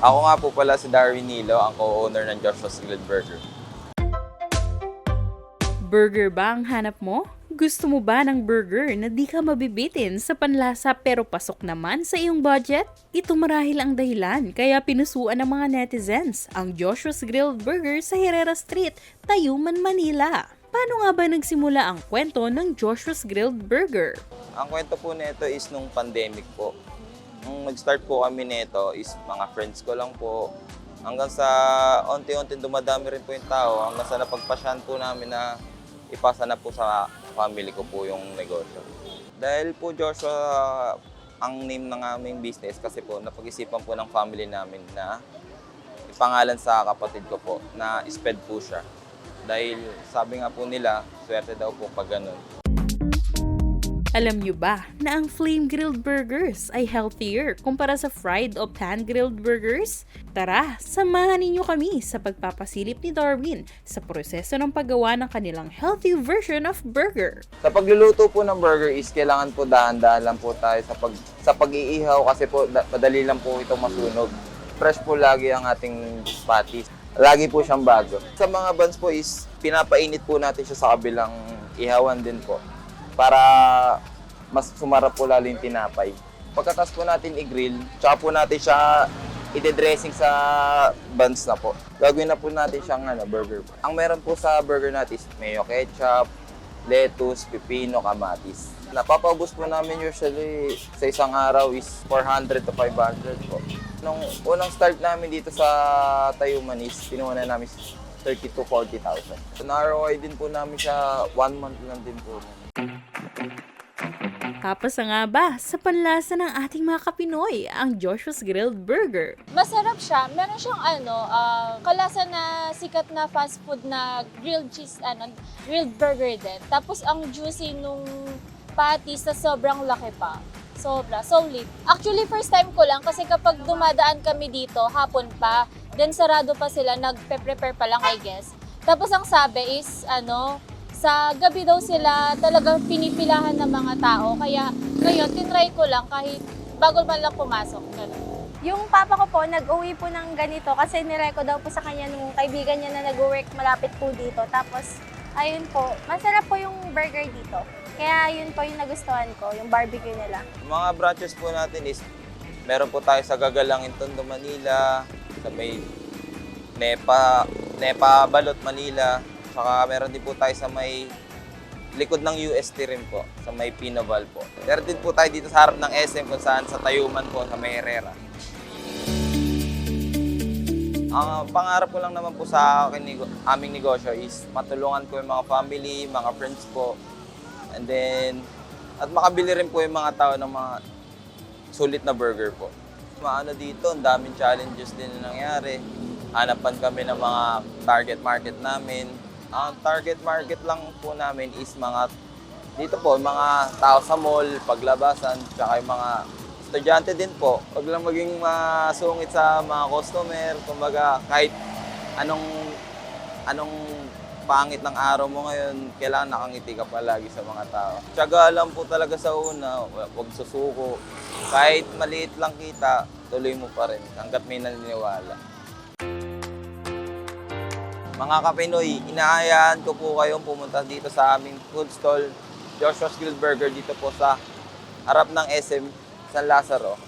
Ako nga po pala si Darwin Nilo, ang co-owner ng Joshua's Grilled Burger. Burger ba ang hanap mo? Gusto mo ba ng burger na di ka mabibitin sa panlasa pero pasok naman sa iyong budget? Ito marahil ang dahilan kaya pinusuan ng mga netizens ang Joshua's Grilled Burger sa Herrera Street, Tayuman, Manila. Paano nga ba nagsimula ang kwento ng Joshua's Grilled Burger? Ang kwento po nito is nung pandemic po. Nung nag-start po kami nito is mga friends ko lang po. Hanggang sa unti-unti dumadami rin po yung tao. Hanggang sa napagpasyahan po namin na ipasa na po sa family ko po yung negosyo. Dahil po Joshua ang name ng aming business kasi po napag-isipan po ng family namin na ipangalan sa kapatid ko po na Sped po siya. Dahil sabi nga po nila, swerte daw po pag ganun. Alam nyo ba na ang flame grilled burgers ay healthier kumpara sa fried o pan grilled burgers? Tara, samahan ninyo kami sa pagpapasilip ni Darwin sa proseso ng paggawa ng kanilang healthy version of burger. Sa pagluluto po ng burger is kailangan po dahan-dahan lang po tayo sa pag sa pag-iihaw kasi po da- madali lang po ito masunog. Fresh po lagi ang ating patties. Lagi po siyang bago. Sa mga buns po is pinapainit po natin siya sa kabilang ihawan din po para mas sumarap po lalo yung tinapay. Pagkatas po natin i-grill, tsaka po natin siya ide-dressing sa buns na po. Gagawin na po natin siyang ano, burger. Ang meron po sa burger natin is mayo ketchup, lettuce, pipino, kamatis. Napapaubos po namin usually sa isang araw is 400 to 500 po. Nung unang start namin dito sa Tayuman is pinuha namin 30 to 40,000. So na-ROI din po namin siya one month lang din po. Kapasa nga ba sa panlasa ng ating mga Kapinoy ang Joshua's Grilled Burger? Masarap siya. Meron siyang ano, ah, kalasa na sikat na fast food na grilled cheese, ano, grilled burger din. Tapos ang juicy nung patties sa sobrang laki pa. Sobra, solid. Actually, first time ko lang kasi kapag dumadaan kami dito, hapon pa, then sarado pa sila, nagpe-prepare pa lang, I guess. Tapos ang sabi is, ano, sa gabi daw sila talagang pinipilahan ng mga tao. Kaya ngayon, tinry ko lang kahit bago man lang pumasok. Ganun. Yung papa ko po, nag-uwi po ng ganito kasi nireko daw po sa kanya nung kaibigan niya na nag-work malapit po dito. Tapos, ayun po, masarap po yung burger dito. Kaya yun po yung nagustuhan ko, yung barbecue nila. Mga branches po natin is meron po tayo sa Gagalangin Tondo, Manila, sa may Nepa, Nepa Balot, Manila. Saka meron din po tayo sa may likod ng UST rin po, sa may Pinoval po. Meron din po tayo dito sa harap ng SM kung saan sa Tayuman po, sa may Herrera. Ang pangarap ko lang naman po sa akin, aming negosyo is matulungan ko yung mga family, mga friends po. And then, at makabili rin po yung mga tao ng mga sulit na burger po. Maano dito, ang daming challenges din na nangyari. Hanapan kami ng mga target market namin. Ang target market lang po namin is mga dito po, mga tao sa mall, paglabasan, tsaka yung mga estudyante din po. Huwag lang maging masungit sa mga customer. Kumbaga, kahit anong anong pangit ng araw mo ngayon, kailangan nakangiti ka palagi sa mga tao. Tiyaga lang po talaga sa una, huwag susuko. Kahit maliit lang kita, tuloy mo pa rin hanggat may naniniwala. Mga kapinoy, inaayaan ko po kayong pumunta dito sa aming food stall, Joshua's Grilled Burger dito po sa harap ng SM San Lazaro.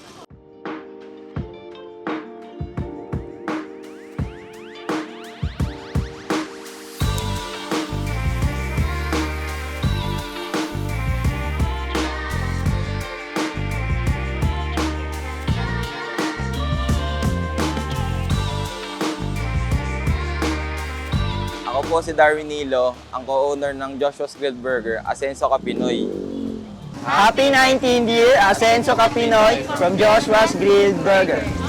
Po si Darwin Nilo, ang co-owner ng Joshua's Grilled Burger, Asenso Kapinoy. Happy 19th year, Asenso Kapinoy from Joshua's Grilled Burger.